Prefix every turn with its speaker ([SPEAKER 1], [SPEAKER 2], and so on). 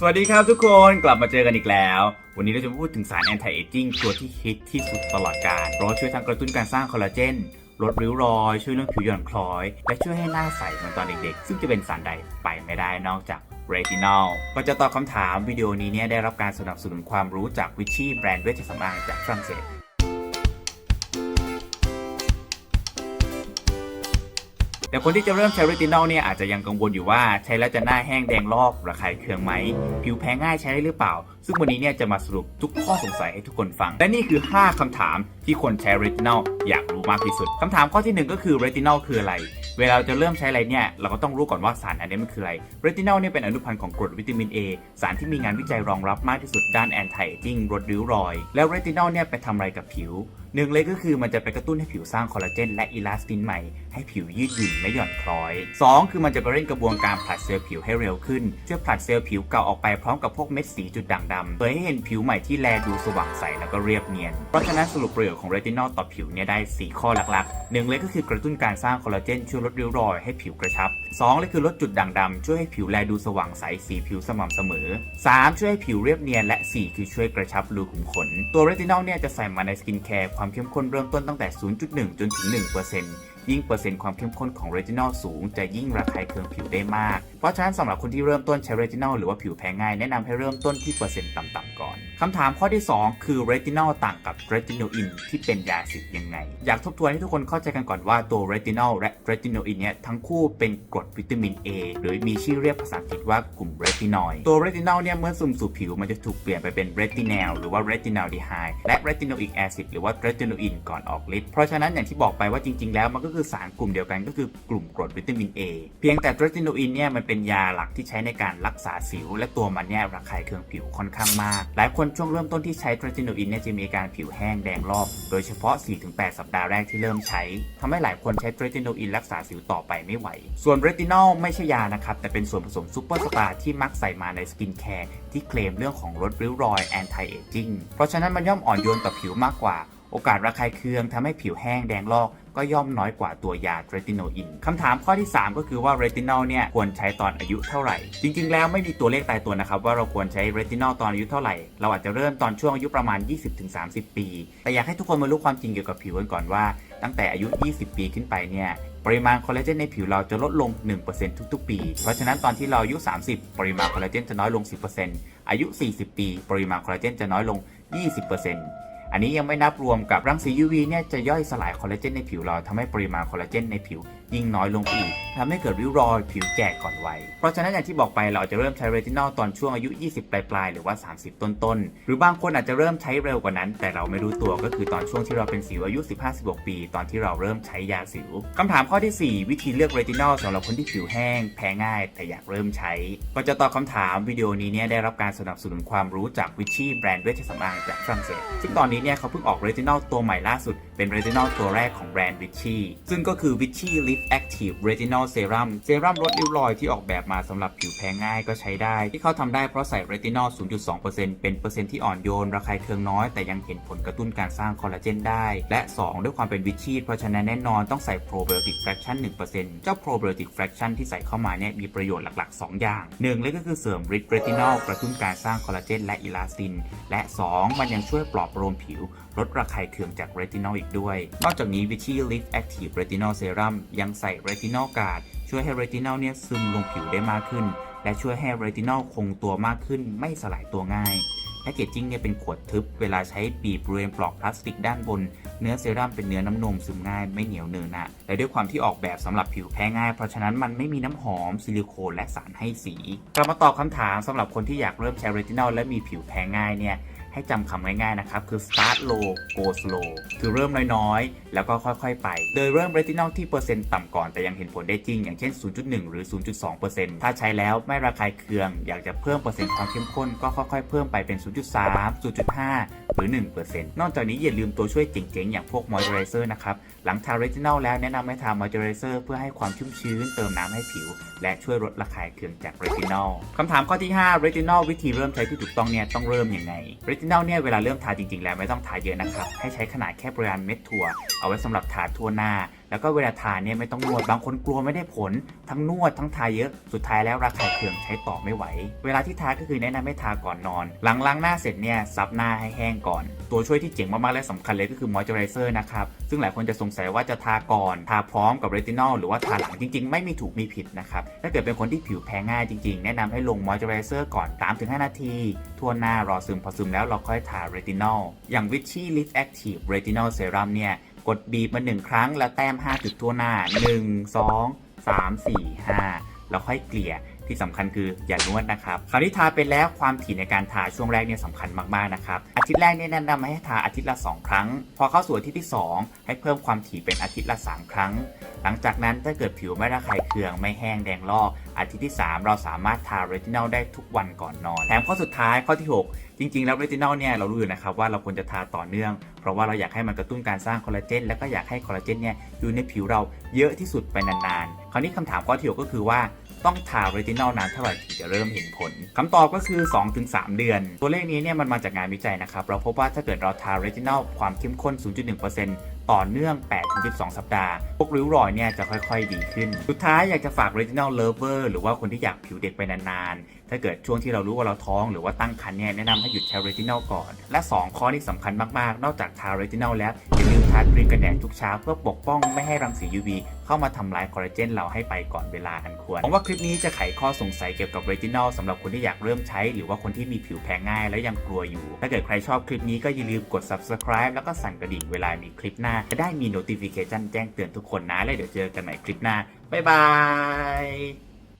[SPEAKER 1] สวัสดีครับทุกคนกลับมาเจอกันอีกแล้ว วันนี้เราจะพูดถึงสารแอนตี้เอจิ้งตัวที่ฮิตที่สุดตลอดกาลเพราะช่วยทั้งกระตุ้นการสร้างคอลลาเจนลดริ้วรอย ช่วยเรื่องผิวหย่อนคล้อย และช่วยให้หน้าใสเหมือนตอนเด็กๆ ซึ่งจะเป็นสารใดไปไม่ได้นอกจากเรตินอลก็จะตอบคำถามวิดีโอนี้เนี่ยได้รับการสนับสนุนความรู้จากวิชี่แบรนด์เวชสำอางจากฝรั่งเศส แต่คนที่จะเริ่มใช้เรตินอลเนี่ยอาจจะยังกังวลอยู่ว่าใช้แล้วจะหน้าแห้งแดงลอกระคายเคืองไหมผิวแพ้ง่ายใช้ได้หรือเปล่า ซึ่งวันนี้เนี่ยจะมาสรุปทุกข้อสงสัยให้ทุกคนฟัง และนี่คือ 5คำถามที่คนใช้เรตินอลอยากรู้มากที่สุดคำถามข้อที่ 1 ก็คือเรตินอลคืออะไร เวลาจะเริ่มใช้อะไรเนี่ยเราก็ต้องรู้ก่อนว่าสารอันนี้มันคืออะไรเรตินอลเนี่ยเป็นอนุพันธ์ของกรดวิตามิน A สารที่มีงานวิจัยรองรับมากที่สุดด้านแอนตี้เอจิ้งลดริ้วรอย แล้วเรตินอลเนี่ยไปทำอะไรกับผิวหนึ่งเลยก็คือมันจะไปกระตุ้นให้ผิวสร้างคอลลาเจนและอิลาสตินใหม่ ให้ผิวยืดหยุ่นไม่หย่อนคล้อย 2 คือมันจะไปเร่งกระบวนการผลัดเซลล์ผิวให้เร็วขึ้นช่วยผลัดเซลล์ผิวเก่าออกไปพร้อมกับพวกเม็ดสีจุดด่างดำเพื่อให้เห็นผิวใหม่ที่แลดูสว่างใสแล้วก็เรียบเนียน เพราะฉะนั้นสรุปประโยชน์ของเรตินอลต่อผิวเนี่ยได้ 4 ข้อหลักๆหนึ่งเลยก็คือกระตุ้นการสร้างคอลลาเจนช่วยลดริ้วรอยให้ผิวกระชับสองเลยคือลดจุดด่างดำช่วยให้ผิวแลดูสว่างใสสีผิวสม่ำเสมอสามช่วยให้ผิวเรียบเนียนและสี่คือช่วยกระชับรูขุมขน ตัวเรตินอลเนี่ยจะใส่มาในสกินแคร์ความเข้มข้นเริ่มต้นตั้งแต่ 0.1 จนถึง 1% ยิ่งเปอร์เซ็นต์ความเข้มข้นของเรตินอลสูง จะยิ่งระคายเคืองผิวได้มาก เพราะฉะนั้นสำหรับคนที่เริ่มต้นใช้เรตินอลหรือว่าผิวแพ้ง่ายแนะนำให้เริ่มต้นที่เปอร์เซ็นต์ต่ำๆก่อนคำถามข้อที่ 2 คือเรตินอลต่างกับเรติโนอินที่เป็นยาสิทธิ์ยังไง อยากทบทวนให้ทุกคนเข้าใจกันก่อนว่าตัวเรตินอลและเรติโนอินเนี่ยทั้งคู่เป็นกรดวิตามิน A หรือมีชื่อเรียกภาษาอังกฤษว่ากลุ่มเรตินอยด์ตัวเรตินอลเนี่ยเมื่อซึมสู่ผิวมันจะถูกเปลี่ยนไปเป็นเรตินอลหรือว่าเรตินอลดีไฮและเรติโนอิกแอซิดหรือว่าเรติโนอินก่อนออกฤทธิ์เพราะฉะนั้นอย่างที่บอกไปว่าจริงๆแล้วมันก็คือสารกลุ่มเดียวกันก็คือกลุ่มกรดวิตามิน A เพียงแต่เรติโนอินเนี่ยมันเป็นยาหลักที่ใช้ในการรักษาสิว และตัวมันเนี่ยระคายเคืองผิวค่อนข้างมาก หลายคนช่วงเริ่มต้นที่ใช้เรติโนอินเนี่ยจะมีอาการผิวแห้งแดงรอบ โดยเฉพาะ 4-8 สัปดาห์แรกที่เริ่มใช้ทำให้หลายคนใช้เรติโนอินรักษาสิวต่อไปไม่ไหว ส่วนเรตินอลไม่ใช่ยานะครับแต่เป็นส่วนผสมซูเปอร์สตาร์ที่มักใส่มาในสกินแคร์ที่เคลมเรื่องของลดริ้วรอยแอนตี้เอจิ้งเพราะฉะนั้นมันย่อมอ่อนโยนต่อผิวมากกว่า โอกาสระคายเคืองทำให้ผิวแห้งแดงลอกก็ย่อมน้อยกว่าตัวยาเรติโนอินคำถามข้อที่ 3 ก็คือว่าเรตินอลเนี่ยควรใช้ตอนอายุเท่าไหร่ จริง ๆ แล้วไม่มีตัวเลขตายตัวนะครับ ว่าเราควรใช้เรตินอลตอนอายุเท่าไหร่ เราอาจจะเริ่มตอนช่วงอายุประมาณ 20-30 ปี แต่อยากให้ทุกคนมารู้ความจริงเกี่ยวกับผิวกันก่อนว่า ตั้งแต่อายุ 20 ปีขึ้นไปเนี่ยปริมาณคอลลาเจนในผิวเราจะลดลง 1%ทุกๆ ปี เพราะฉะนั้นตอนที่เราอายุ 30 ปริมาณคอลลาเจนจะน้อยลง 10%อายุ 40 ปี ปริมาณคอลลาเจนจะน้อยลง 20% อันนี้ยังไม่นับรวมกับรังสี UV เนี่ยจะย่อยสลายคอลลาเจนในผิวเราทำให้ปริมาณคอลลาเจนในผิวยิ่งน้อยลงอีกทำให้เกิดริ้วรอยผิวแก่ก่อนวัย เพราะฉะนั้นอย่างที่บอกไปเราอาจจะเริ่มใช้เรตินอลตอนช่วงอายุ 20 ปลายๆ หรือว่า 30 ต้นๆ หรือบางคนอาจจะเริ่มใช้เร็วกว่านั้น แต่เราไม่รู้ตัวก็คือตอนช่วงที่เราเป็นสิวอายุ 15-16 ปี ตอนที่เราเริ่มใช้ยาสิวคำถามข้อที่ 4 วิธีเลือกเรตินอลสำหรับคนที่ผิวแห้ง แพ้ง่าย แต่อยากเริ่มใช้ก็จะตอบคำถามวิดีโอนี้เนี่ยได้รับการสนับสนุนความรู้จากวิชี่แบรนด์เวชสำอางจากฝรั่งเศสซึ่งตอนนี้เนี่ยเขาเพิ่งออกเรตินอลตัวใหม่ล่าสุด เป็นเรตินอลตัวแรกของแบรนด์วิชี่ซึ่งก็คือวิชี่ลิฟแอคทีฟเรตินอลเซรั่มเซรั่มลดริ้วรอยที่ออกแบบมาสำหรับผิวแพ้ง่ายก็ใช้ได้ ที่เขาทำได้เพราะใส่เรตินอล0.2%เป็นเปอร์เซ็นต์ที่อ่อนโยน ระคายเคืองน้อย แต่ยังเห็นผลกระตุ้นการสร้างคอลลาเจนได้ และ 2 ด้วยความเป็นวิชี่เพราะฉะนั้นแน่นอนต้องใส่โปรไบโอติกแฟรคชั่น1%เจ้าโปรไบโอติกแฟรคชั่นที่ใส่เข้ามาเนี่ยมีประโยชน์หลักๆ 2 อย่างหนึ่งเลยก็คือเสริมฤทธิ์เรตินลกระตุ้นการสร้างคอลลาเจนและอิลาสตินและ 2 มันยังช่วยปลอบประโลมผิวลดระคายเคืองจากเรตินอลอีกด้วย นอกจากนี้วิชี่ Lift Active Retinol Serum ยังใส่เรตินอลกาดช่วยให้เรตินอลเนี่ยซึมลงผิวได้มากขึ้น และช่วยให้เรตินอลคงตัวมากขึ้น ไม่สลายตัวง่ายแพคเกจจิ้งเนี่ยเป็นขวดทึบ เวลาใช้บีบบริเวณปลอกพลาสติกด้านบน เนื้อเซรั่มเป็นเนื้อน้ำนมซึมง่ายไม่เหนียวเนินหนะและด้วยความที่ออกแบบสำหรับผิวแพ้ง่าย เพราะฉะนั้นมันไม่มีน้ำหอม ซิลิโคนและสารให้สีกลับมาตอบคำถามสำหรับคนที่อยากเริ่มใช้เรตินอลและมีผิวแพ้ง่ายเนี่ย ให้จำคำง่ายๆนะครับ คือ start low go slow คือเริ่มน้อยๆ แล้วก็ค่อยๆ ไป โดยเริ่มเรตินอลที่เปอร์เซ็นต์ต่ำก่อนแต่ยังเห็นผลได้จริง อย่างเช่น 0.1 หรือ 0.2%ถ้าใช้แล้วไม่ระคายเคือง อยากจะเพิ่มเปอร์เซ็นต์ความเข้มข้นก็ค่อยๆ เพิ่มไปเป็น 0.3 0.5 หรือ 1%นอกจากนี้อย่าลืมตัวช่วยเจ๋งๆ อย่างพวก moisturizer นะครับ หลังทาเรตินอลแล้วแนะนำให้ทา moisturizer เพื่อให้ความชุ่มชื้นเติมน้ำให้ผิว และช่วยลดระคายเคืองจากเรตินอลคำถามข้อที่5เรตินอลวิธีเริ่มใช้ที่ถูกต้องเนี่ยต้องเริ่มยังไงเรติเน่าเนี่ยเวลาเริ่มทาจริงๆ แล้วไม่ต้องทาเยอะนะครับ ให้ใช้ขนาดแค่ปริมาณเม็ดถั่ว เอาไว้สำหรับทาทั่วหน้าแล้วก็เวลาทาเนี่ยไม่ต้องนวดบางคนกลัวไม่ได้ผลทั้งนวดทั้งทาเยอะสุดท้ายแล้วระคายเคืองใช้ต่อไม่ไหว เวลาที่ทาก็คือแนะนำให้ทาก่อนนอน หลังล้างหน้าเสร็จเนี่ยซับหน้าให้แห้งก่อน ตัวช่วยที่เจ๋งมากๆและสำคัญเลยก็คือมอยเจอไรเซอร์นะครับซึ่งหลายคนจะสงสัยว่าจะทาก่อน ทาพร้อมกับเรตินอลหรือว่าทาหลังจริง ๆ ไม่มีถูกมีผิดนะครับถ้าเกิดเป็นคนที่ผิวแพ้ง่ายจริงๆ แนะนำให้ลงมอยเจอไรเซอร์ก่อน 3-5 นาทีทั่วหน้ารอซึมพอซึมแล้วเราค่อยทาเรตินอลอย่าง Vichy Lift Active Retinol Serum เนี่ย กดบีบมา 1 ครั้ง แล้วแต้ม 5 จุดทั่วหน้า 1 2 3 4 5 แล้วค่อยเกลี่ย ที่สำคัญคืออย่านวดนะครับคราวที่ทาไปแล้วความถี่ในการทาช่วงแรกเนี่ยสำคัญมากๆนะครับอาทิตย์แรกเนี่ยแนะนำให้ทาอาทิตย์ละ 2 ครั้ง พอเข้าสู่อาทิตย์ที่ 2 ให้เพิ่มความถี่เป็นอาทิตย์ละ 3 ครั้ง หลังจากนั้นถ้าเกิดผิวไม่ระคายเคืองไม่แห้งแดงลอก อาทิตย์ที่ 3 เราสามารถทาเรตินอลได้ทุกวันก่อนนอนแถมข้อสุดท้ายข้อที่ 6 จริง ๆ แล้วเรตินอลเนี่ยเรารู้อยู่นะครับว่าเราควรจะทาต่อเนื่อง เพราะว่าเราอยากให้มันกระตุ้นการสร้างคอลลาเจนแล้วก็อยากให้คอลลาเจนเนี่ยอยู่ในผิวเราเยอะที่สุดไปนานๆคราวนี้คำถามข้อที่หกก็คือว่า ต้องทาเรตินอลนานเท่าไหร่ถึงจะเริ่มเห็นผลคำตอบก็คือ 2-3 เดือน ตัวเลขนี้เนี่ยมันมาจากงานวิจัยนะครับ เราพบว่าถ้าเกิดเราทาเรตินอลความเข้มข้น 0.1% ต่อเนื่อง 8-12 สัปดาห์ พวกริ้วรอยเนี่ยจะค่อยๆ ดีขึ้น สุดท้ายอยากจะฝาก Retinol Lover หรือว่าคนที่อยากผิวเด็กไปนานๆ ถ้าเกิดช่วงที่เรารู้ว่าเราท้องหรือว่าตั้งครรภ์เนี่ยแนะนำให้หยุดใช้ Retinol ก่อน และ 2 ข้อที่สำคัญมากๆ นอกจากทา Retinol แล้วอย่าลืมทาครีมกันแดดทุกเช้าเพื่อปกป้องไม่ให้รังสี UV เข้ามาทำลายคอลลาเจนเราให้ไปก่อนเวลาอันควรผมว่าคลิปนี้จะไขข้อสงสัยเกี่ยวกับ Retinol สำหรับคนที่อยากเริ่มใช้ หรือว่าคนที่มีผิวแพ้ง่าย แล้วยังกลัวอยู่ ถ้าเกิดใครชอบคลิปนี้ก็อย่าลืมกด subscribe แล้วก็สั่นกระดิ่งเวลามีคลิปหน้าจะได้มี notification แจ้งเตือนทุกคนนะ แล้วเดี๋ยวเจอกันใหม่คลิปหน้า บ๊ายบาย